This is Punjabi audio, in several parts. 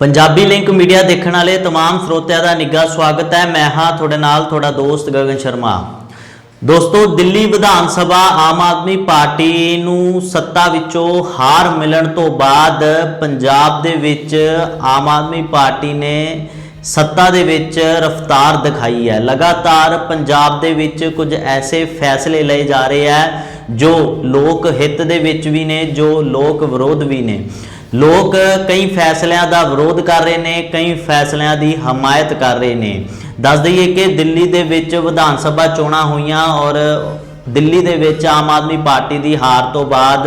ਪੰਜਾਬੀ ਲਿੰਕ ਮੀਡੀਆ ਦੇਖਣ ਵਾਲੇ तमाम ਸਰੋਤਿਆਂ ਦਾ ਨਿੱਘਾ ਸਵਾਗਤ ਹੈ ਮੈਂ ਹਾਂ ਤੁਹਾਡੇ ਨਾਲ ਤੁਹਾਡਾ ਦੋਸਤ ਗਗਨ ਸ਼ਰਮਾ ਦੋਸਤੋ ਦਿੱਲੀ ਵਿਧਾਨ ਸਭਾ ਆਮ ਆਦਮੀ ਪਾਰਟੀ ਨੂੰ ਸੱਤਾ ਵਿੱਚੋਂ ਹਾਰ ਮਿਲਣ ਤੋਂ ਬਾਅਦ ਪੰਜਾਬ ਦੇ ਵਿੱਚ ਆਮ ਆਦਮੀ ਪਾਰਟੀ ਨੇ ਸੱਤਾ ਦੇ ਵਿੱਚ ਰਫਤਾਰ ਦਿਖਾਈ ਹੈ। ਲਗਾਤਾਰ ਪੰਜਾਬ ਦੇ ਵਿੱਚ ਕੁਝ ਐਸੇ ਫੈਸਲੇ ਲਏ ਜਾ ਰਹੇ ਹੈ, ਜੋ ਲੋਕ ਹਿੱਤ ਦੇ ਵਿੱਚ ਵੀ ਨੇ, ਜੋ ਲੋਕ ਵਿਰੋਧ ਵੀ ਨੇ। ਲੋਕ ਕਈ ਫੈਸਲਿਆਂ ਦਾ ਵਿਰੋਧ ਕਰ ਰਹੇ ਨੇ, ਕਈ ਫੈਸਲਿਆਂ ਦੀ ਹਮਾਇਤ ਕਰ ਰਹੇ ਨੇ। ਦੱਸ ਦਈਏ ਕਿ ਦਿੱਲੀ ਦੇ ਵਿੱਚ ਵਿਧਾਨ ਸਭਾ ਚੋਣਾਂ ਹੋਈਆਂ ਔਰ ਦਿੱਲੀ ਦੇ ਵਿੱਚ ਆਮ ਆਦਮੀ ਪਾਰਟੀ ਦੀ ਹਾਰ ਤੋਂ ਬਾਅਦ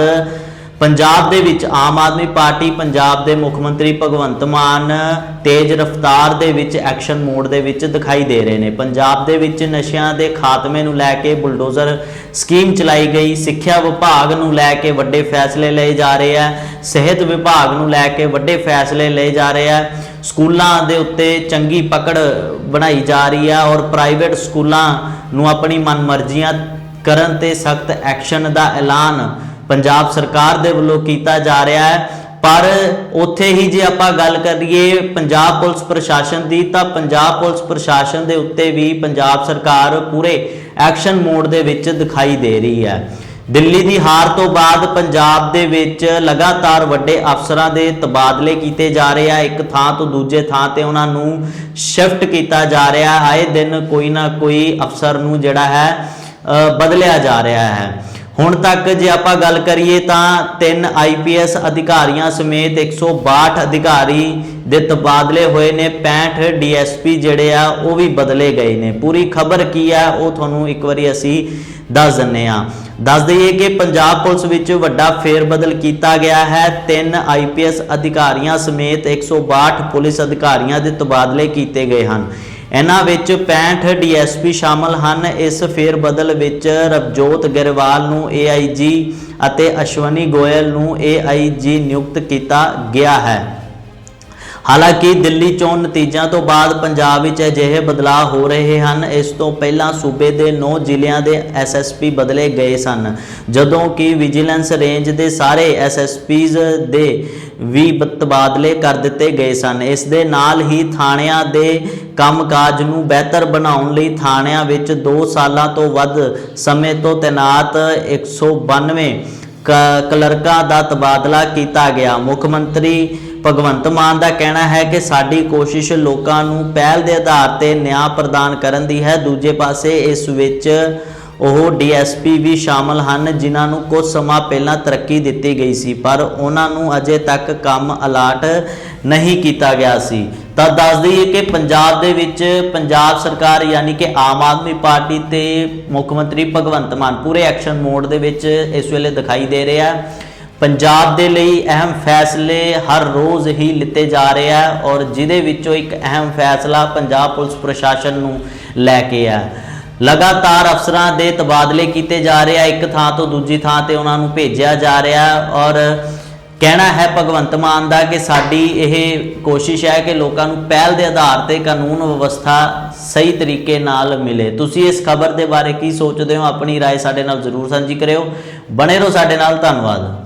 ਪੰਜਾਬ ਦੇ ਵਿੱਚ ਆਮ ਆਦਮੀ ਪਾਰਟੀ, ਪੰਜਾਬ ਦੇ ਮੁੱਖ ਮੰਤਰੀ ਭਗਵੰਤ ਮਾਨ ਤੇਜ਼ ਰਫ਼ਤਾਰ ਦੇ ਵਿੱਚ ਐਕਸ਼ਨ ਮੋਡ ਦੇ ਵਿੱਚ ਦਿਖਾਈ ਦੇ ਰਹੇ ਨੇ। ਪੰਜਾਬ ਦੇ ਵਿੱਚ ਨਸ਼ਿਆਂ ਦੇ ਖਾਤਮੇ ਨੂੰ ਲੈ ਕੇ ਬੁਲਡੋਜ਼ਰ ਸਕੀਮ ਚਲਾਈ ਗਈ। ਸਿੱਖਿਆ ਵਿਭਾਗ ਨੂੰ ਲੈ ਕੇ ਵੱਡੇ ਫੈਸਲੇ ਲਏ ਜਾ ਰਹੇ ਆ। ਸਿਹਤ ਵਿਭਾਗ ਨੂੰ ਲੈ ਕੇ ਵੱਡੇ ਫੈਸਲੇ ਲਏ ਜਾ ਰਹੇ ਆ। ਸਕੂਲਾਂ ਦੇ ਉੱਤੇ ਚੰਗੀ ਪਕੜ ਬਣਾਈ ਜਾ ਰਹੀ ਆ ਔਰ ਪ੍ਰਾਈਵੇਟ ਸਕੂਲਾਂ ਨੂੰ ਆਪਣੀ ਮਨਮਰਜ਼ੀਆਂ ਕਰਨ ਤੇ ਸਖਤ ਐਕਸ਼ਨ ਦਾ ਐਲਾਨ ਪੰਜਾਬ ਸਰਕਾਰ ਦੇ ਵੱਲੋਂ ਕੀਤਾ ਜਾ ਰਿਹਾ ਹੈ। ਪਰ ਉੱਥੇ ਹੀ ਜੇ ਆਪਾਂ ਗੱਲ ਕਰੀਏ ਪੰਜਾਬ ਪੁਲਿਸ ਪ੍ਰਸ਼ਾਸਨ ਦੀ, ਤਾਂ ਪੰਜਾਬ ਪੁਲਿਸ ਪ੍ਰਸ਼ਾਸਨ ਦੇ ਉੱਤੇ ਵੀ ਪੰਜਾਬ ਸਰਕਾਰ ਪੂਰੇ ਐਕਸ਼ਨ ਮੋਡ ਦੇ ਵਿੱਚ ਦਿਖਾਈ ਦੇ ਰਹੀ ਹੈ। ਦਿੱਲੀ ਦੀ ਹਾਰ ਤੋਂ ਬਾਅਦ ਪੰਜਾਬ ਦੇ ਵਿੱਚ ਲਗਾਤਾਰ ਵੱਡੇ ਅਫਸਰਾਂ ਦੇ ਤਬਾਦਲੇ ਕੀਤੇ ਜਾ ਰਹੇ ਆ। ਇੱਕ ਥਾਂ ਤੋਂ ਦੂਜੇ ਥਾਂ ਤੇ ਉਹਨਾਂ ਨੂੰ ਸ਼ਿਫਟ ਕੀਤਾ ਜਾ ਰਿਹਾ। ਹੈ ਆਏ ਦਿਨ ਕੋਈ ਨਾ ਕੋਈ ਅਫਸਰ ਨੂੰ ਜਿਹੜਾ ਹੈ ਬਦਲਿਆ ਜਾ ਰਿਹਾ ਹੈ। ਹੁਣ ਤੱਕ ਜੇ ਆਪਾਂ ਗੱਲ ਕਰੀਏ ਤਾਂ ਤਿੰਨ ਆਈਪੀਐਸ ਅਧਿਕਾਰੀਆਂ ਸਮੇਤ 162 ਅਧਿਕਾਰੀ ਦੇ ਤਬਾਦਲੇ ਹੋਏ ਨੇ 65 ਡੀਐਸਪੀ ਜਿਹੜੇ ਆ, ਉਹ ਵੀ ਬਦਲੇ ਗਏ ਨੇ। ਪੂਰੀ ਖਬਰ ਕੀ ਆ, ਉਹ ਤੁਹਾਨੂੰ ਇੱਕ ਵਾਰੀ ਅਸੀਂ ਦੱਸ ਦਿੰਨੇ ਆ। ਦੱਸ ਦਈਏ ਕਿ ਪੰਜਾਬ ਪੁਲਿਸ ਵਿੱਚ ਵੱਡਾ ਫੇਰਬਦਲ ਕੀਤਾ ਗਿਆ ਹੈ। ਤਿੰਨ ਆਈਪੀਐਸ ਅਧਿਕਾਰੀਆਂ ਸਮੇਤ 162 ਪੁਲਿਸ ਅਧਿਕਾਰੀਆਂ ਦੇ ਤਬਾਦਲੇ ਕੀਤੇ ਗਏ ਹਨ। ਇਹਨਾਂ ਵਿੱਚ 65 ਡੀਐਸਪੀ ਸ਼ਾਮਲ ਹਨ। ਇਸ ਫੇਰ ਬਦਲ ਵਿੱਚ ਰਵਜੋਤ ਗਰੇਵਾਲ ਨੂੰ ਏਆਈਜੀ ਅਤੇ ਅਸ਼ਵਨੀ ਗੋਇਲ ਨੂੰ ਏਆਈਜੀ ਨਿਯੁਕਤ ਕੀਤਾ ਗਿਆ ਹੈ। ਹਾਲਾਂਕਿ ਦਿੱਲੀ ਚੋਣ ਨਤੀਜਿਆਂ ਤੋਂ ਬਾਅਦ ਪੰਜਾਬ ਵਿੱਚ ਅਜਿਹੇ ਬਦਲਾਅ ਹੋ ਰਹੇ ਹਨ। ਇਸ ਤੋਂ ਪਹਿਲਾਂ ਸੂਬੇ ਦੇ 9 ਜ਼ਿਲ੍ਹਿਆਂ ਦੇ ਐਸਐਸਪੀ ਬਦਲੇ ਗਏ ਸਨ। ਜਦੋਂ ਕਿ ਵਿਜੀਲੈਂਸ ਰੇਂਜ ਦੇ ਸਾਰੇ ਐਸਐਸਪੀਜ਼ ਦੇ ਵੀ ਤਬਾਦਲੇ ਕਰ ਦਿੱਤੇ ਗਏ ਸਨ। ਇਸ ਦੇ ਨਾਲ ਹੀ ਥਾਣਿਆਂ ਦੇ ਕੰਮਕਾਜ ਨੂੰ ਬਿਹਤਰ ਬਣਾਉਣ ਲਈ ਥਾਣਿਆਂ ਵਿੱਚ 2 ਸਾਲਾਂ ਤੋਂ ਵੱਧ ਸਮੇਂ ਤੋਂ ਤੈਨਾਤ 192 ਕ- ਕਲਰਕਾਂ ਦਾ ਤਬਾਦਲਾ ਕੀਤਾ ਗਿਆ। ਮੁੱਖ ਮੰਤਰੀ ਭਗਵੰਤ ਮਾਨ ਦਾ ਕਹਿਣਾ ਹੈ ਕਿ ਸਾਡੀ ਕੋਸ਼ਿਸ਼ ਲੋਕਾਂ ਨੂੰ ਪਹਿਲ ਦੇ ਆਧਾਰ ਤੇ ਨਿਆਂ ਪ੍ਰਦਾਨ ਕਰਨ ਦੀ ਹੈ। ਦੂਜੇ ਪਾਸੇ ਇਸ ਵਿੱਚ ਉਹ ਡੀਐਸਪੀ ਵੀ ਸ਼ਾਮਲ ਹਨ, ਜਿਨ੍ਹਾਂ ਨੂੰ ਕੁਝ ਸਮਾਂ ਪਹਿਲਾਂ ਤਰੱਕੀ ਦਿੱਤੀ ਗਈ ਸੀ, ਪਰ ਉਹਨਾਂ ਨੂੰ ਅਜੇ ਤੱਕ ਕੰਮ ਅਲਾਟ ਨਹੀਂ ਕੀਤਾ ਗਿਆ ਸੀ। ਤਾਂ ਦੱਸ ਦਈਏ ਕਿ ਪੰਜਾਬ ਦੇ ਵਿੱਚ ਪੰਜਾਬ ਸਰਕਾਰ ਯਾਨੀ ਕਿ ਆਮ ਆਦਮੀ ਪਾਰਟੀ ਤੇ ਮੁੱਖ ਮੰਤਰੀ ਭਗਵੰਤ ਮਾਨ ਪੂਰੇ ਐਕਸ਼ਨ ਮੋਡ ਦੇ ਵਿੱਚ ਇਸ ਵੇਲੇ ਦਿਖਾਈ ਦੇ ਰਿਹਾ ਪੰਜਾਬ ਦੇ ਲਈ ਅਹਿਮ ਫੈਸਲੇ ਹਰ ਰੋਜ਼ ਹੀ ਲਿੱਤੇ ਜਾ ਰਹੇ ਆ ਔਰ ਜਿਹਦੇ ਵਿੱਚੋਂ ਇੱਕ ਅਹਿਮ ਫੈਸਲਾ ਪੰਜਾਬ ਪੁਲਿਸ ਪ੍ਰਸ਼ਾਸਨ ਨੂੰ ਲੈ ਕੇ ਆ ਲਗਾਤਾਰ ਅਫਸਰਾਂ ਦੇ ਤਬਾਦਲੇ ਕੀਤੇ ਜਾ ਰਹੇ ਆ ਇੱਕ ਥਾਂ ਤੋਂ ਦੂਜੀ ਥਾਂ ਤੇ ਉਹਨਾਂ ਨੂੰ ਭੇਜਿਆ ਜਾ ਰਿਹਾ ਔਰ ਕਹਿਣਾ ਹੈ ਭਗਵੰਤ ਮਾਨ ਦਾ ਕਿ ਸਾਡੀ ਇਹ ਕੋਸ਼ਿਸ਼ ਹੈ ਕਿ ਲੋਕਾਂ ਨੂੰ ਪਹਿਲ ਦੇ ਆਧਾਰ ਤੇ ਕਾਨੂੰਨ ਵਿਵਸਥਾ ਸਹੀ ਤਰੀਕੇ ਨਾਲ ਮਿਲੇ ਤੁਸੀਂ ਇਸ ਖਬਰ ਦੇ ਬਾਰੇ ਕੀ ਸੋਚਦੇ ਹੋ ਆਪਣੀ رائے ਸਾਡੇ ਨਾਲ ਜ਼ਰੂਰ ਸਾਂਝੀ ਕਰਿਓ ਬਣੇ ਰਹੋ ਸਾਡੇ ਨਾਲ ਧੰਨਵਾਦ